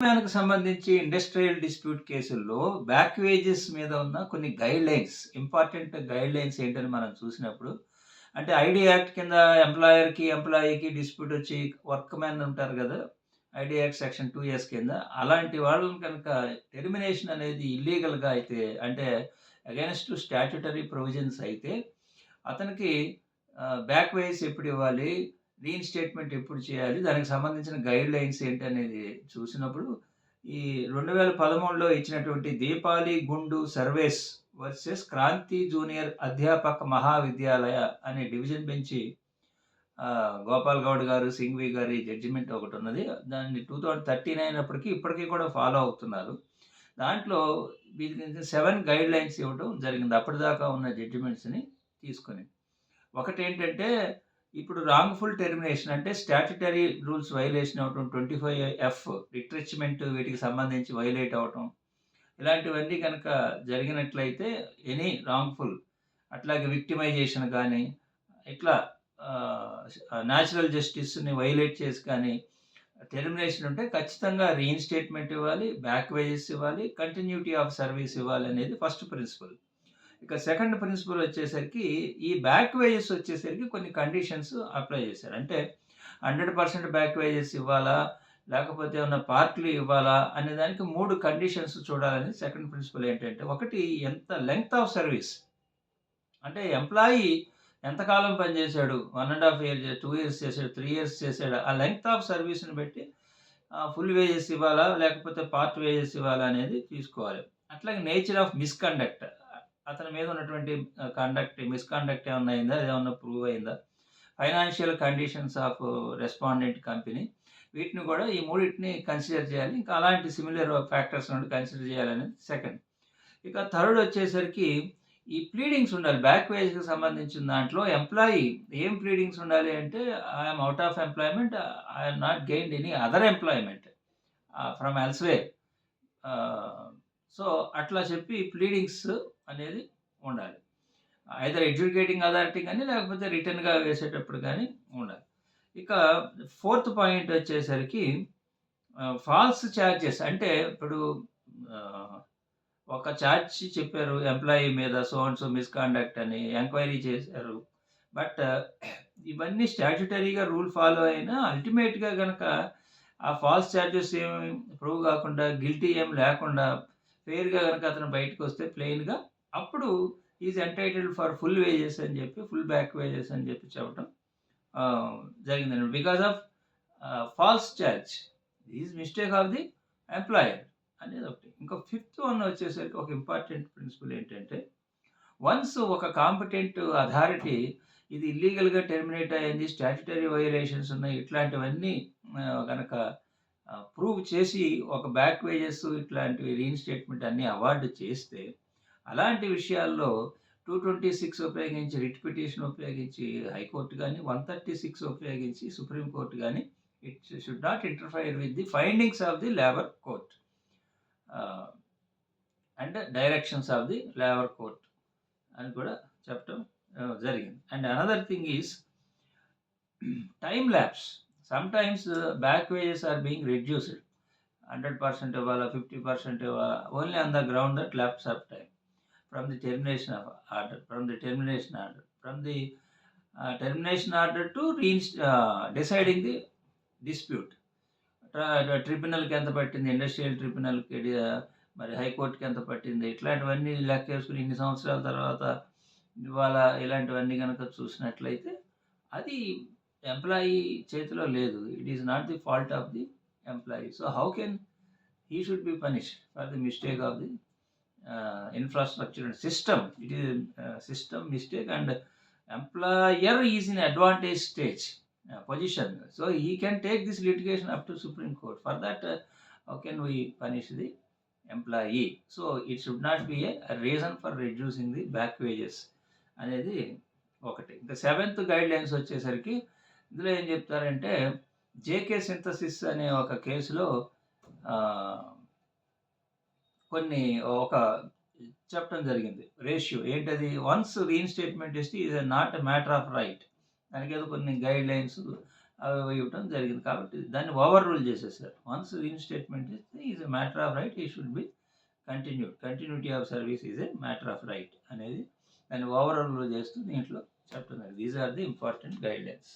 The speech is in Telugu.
దానికి సంబంధించి ఇండస్ట్రియల్ డిస్ప్యూట్ కేసుల్లో బ్యాక్ వేజెస్ మీద ఉన్న కొన్ని guidelines important guidelines ఏంటని మనం చూసినప్పుడు అంటే ఐడి యాక్ట్ కింద ఎంప్లాయర్కి ఎంప్లాయీకి డిస్ప్యూట్ వచ్చి వర్క్ మ్యాన్ ఉంటారు కదా ID act section two years కింద అలాంటి వాళ్ళని కనుక టెర్మినేషన్ అనేది ఇల్లీగల్గా అయితే అంటే అగైన్స్ట్ స్టాట్యుటరీ ప్రొవిజన్స్ అయితే అతనికి బ్యాక్ వేస్ ఎప్పుడు ఇవ్వాలి? రీఇన్స్టేట్మెంట్ ఎప్పుడు చేయాలి దానికి సంబంధించిన గైడ్ లైన్స్ ఏంటి అనేది చూసినప్పుడు ఈ రెండు వేల పదమూడులో ఇచ్చినటువంటి దీపాలి గుండు సర్వేస్ వర్సెస్ క్రాంతి జూనియర్ అధ్యాపక మహావిద్యాలయ అనే డివిజన్ బెంచి గోపాల్ గౌడ్ గారు సింఘ్వి గారి జడ్జిమెంట్ ఒకటి ఉన్నది. దాన్ని టూ థౌజండ్ థర్టీన్ అయినప్పటికీ ఇప్పటికీ కూడా ఫాలో అవుతున్నారు. దాంట్లో వీటికి సెవెన్ గైడ్ లైన్స్ ఇవ్వడం జరిగింది. అప్పటిదాకా ఉన్న జడ్జిమెంట్స్ని తీసుకొని. ఒకటి ఏంటంటే ఇప్పుడు రాంగ్ఫుల్ టెర్మినేషన్ అంటే స్టాట్యుటరీ రూల్స్ వైలేషన్ అవటం ట్వంటీ ఫైవ్ ఎఫ్ రిట్రిచ్మెంట్ వీటికి సంబంధించి వైలేట్ అవటం ఇలాంటివన్నీ కనుక జరిగినట్లయితే ఎనీ రాంగ్ఫుల్ అట్లాగే విక్టిమైజేషన్ కానీ ఇట్లా న్యాచురల్ జస్టిస్ని వైలేట్ చేసి కానీ టెర్మినేషన్ ఉంటే ఖచ్చితంగా రీఇన్స్టేట్మెంట్ ఇవ్వాలి బ్యాక్ వేజెస్ ఇవ్వాలి కంటిన్యూటీ ఆఫ్ సర్వీస్ ఇవ్వాలి అనేది ఫస్ట్ ప్రిన్సిపల్ ఇక సెకండ్ ప్రిన్సిపల్ వచ్చేసరికి ఈ బ్యాక్ వేజెస్ వచ్చేసరికి కొన్ని కండిషన్స్ అప్లై చేశారు. అంటే హండ్రెడ్ పర్సెంట్ బ్యాక్ వేజెస్ ఇవ్వాలా? లేకపోతే ఏమైనా పార్ట్లు ఇవ్వాలా? అనే దానికి మూడు కండిషన్స్ చూడాలని సెకండ్ ప్రిన్సిపల్ ఏంటంటే ఒకటి ఎంత లెంగ్త్ ఆఫ్ సర్వీస్? అంటే ఎంప్లాయీ ఎంతకాలం పనిచేశాడు one and half year two years చేశాడు త్రీ ఇయర్స్ చేశాడు. ఆ లెంగ్త్ ఆఫ్ సర్వీస్ని బట్టి ఫుల్ వేజెస్ ఇవ్వాలా? లేకపోతే పార్ట్ వేజెస్ ఇవ్వాలా అనేది తీసుకోవాలి. అట్లాగే నేచర్ ఆఫ్ మిస్కండక్ట్. అతని మీద ఉన్నటువంటి కండక్ట్ మిస్కండక్ట్ ఏమైనా అయిందా? ఏమన్నా ప్రూవ్ అయిందా? Financial conditions of respondent company వీటిని కూడా ఈ మూడింటిని కన్సిడర్ చేయాలి. ఇంకా అలాంటి సిమిలర్ ఫ్యాక్టర్స్ నుండి కన్సిడర్ చేయాలనేది సెకండ్ ఇక థర్డ్ వచ్చేసరికి ఈ ప్లీడింగ్స్ ఉండాలి. బ్యాక్ వేజ్కి సంబంధించిన దాంట్లో ఎంప్లాయీ ఏం ప్లీడింగ్స్ ఉండాలి అంటే I'm out of employment I'm not gained any other employment from elsewhere so అట్లా చెప్పి ప్లీడింగ్స్ అనేది ఉండాలి. ఐదర్ ఎడ్యుకేటింగ్ అథారిటీ కానీ లేకపోతే రిటర్న్గా వేసేటప్పుడు కానీ ఉండాలి. ఇక ఫోర్త్ పాయింట్ వచ్చేసరికి ఫాల్స్ ఛార్జెస్ అంటే ఇప్పుడు ఒక ఛార్జ్ చెప్పారు ఎంప్లాయీ మీద సో అండ్ సో మిస్కాండక్ట్ అని ఎంక్వైరీ చేశారు. బట్ ఇవన్నీ స్టాట్యుటరీగా రూల్ ఫాలో అయినా అల్టిమేట్గా కనుక ఆ ఫాల్స్ ఛార్జెస్ ఏమి ప్రూవ్ కాకుండా గిల్టీ ఏం లేకుండా ఫెయిర్గా కనుక అతను బయటకు వస్తే ప్లెయిన్గా అప్పుడు is entitled for full wages అని చెప్పి ఫుల్ బ్యాక్ వేజెస్ అని చెప్పి చెప్పడం జరిగిందండి because of false charge. Is mistake of the employer అనేది ఒకటి. ఇంకా ఫిఫ్త్ వన్ వచ్చేసరికి ఒక ఇంపార్టెంట్ ప్రిన్సిపల్ ఏంటంటే వన్స్ ఒక కాంపిటెంట్ అథారిటీ ఇది ఇల్లీగల్గా టెర్మినేట్ అయ్యింది స్టాట్యుటరీ వైలేషన్స్ ఉన్నాయి ఇట్లాంటివన్నీ కనుక ప్రూవ్ చేసి ఒక బ్యాక్ వేజెస్ ఇట్లాంటివి రీఇన్స్టేట్మెంట్ అన్నీ అవార్డు చేస్తే అలాంటి విషయాల్లో టూ ట్వంటీ సిక్స్ ఉపయోగించి రిట్ పిటిషన్ ఉపయోగించి హైకోర్టు కానీ వన్ థర్టీ సిక్స్ ఉపయోగించి సుప్రీంకోర్టు కానీ it should not interfere with the findings of the labour court and directions of the labour court అని కూడా చెప్పడం జరిగింది. And another thing is time lapse sometimes back wages are being reduced hundred percent ఇవ్వాలా ఫిఫ్టీ పర్సెంట్ ఇవ్వాలా only on the ground that lapse of from the termination of order from the termination order from the termination order to reins deciding the dispute ట్రిబ్యునల్కి ఎంత పట్టింది? ఇండస్ట్రియల్ ట్రిబ్యునల్కి uh, మరి హైకోర్టుకి ఎంత పట్టింది? ఇట్లాంటివన్నీ లెక్క వేసుకుని ఇన్ని సంవత్సరాల తర్వాత ఇవాళ ఇలాంటివన్నీ కనుక చూసినట్లయితే అది ఎంప్లాయీ చేతిలో లేదు. It is not the fault of the employee so how can he should be punish for the mistake of the infrastructure and system. It is a system mistake, and employer is in advantage stage uh, position. So he can take this litigation up to Supreme Court. For that, uh, how can we punish the employee? So it should not be a, a reason for reducing the back wages అనేది ఒకటి ఇంకా సెవెంత్ గైడ్ లైన్స్ వచ్చేసరికి ఇందులో ఏం చెప్తారంటే జేకే సింథసిస్ అనే ఒక కేసులో ఆ, కొన్ని ఒక చెప్పడం జరిగింది. రేషియో ఏంటది? వన్స్ రీఇన్స్టేట్మెంట్ ఇస్తే is not a matter of right దానికి ఏదో కొన్ని గైడ్ లైన్స్ అవి ఇవ్వటం జరిగింది. కాబట్టి దాన్ని ఓవర్ రూల్ చేసేసారు వన్స్ రీఇన్స్టేట్మెంట్ ఇస్తే is a matter of right ఈ should be continued continuity of service is a matter of right అనేది దాన్ని ఓవర్ రూల్ చేస్తూ దీంట్లో చెప్తున్నారు these are the important guidelines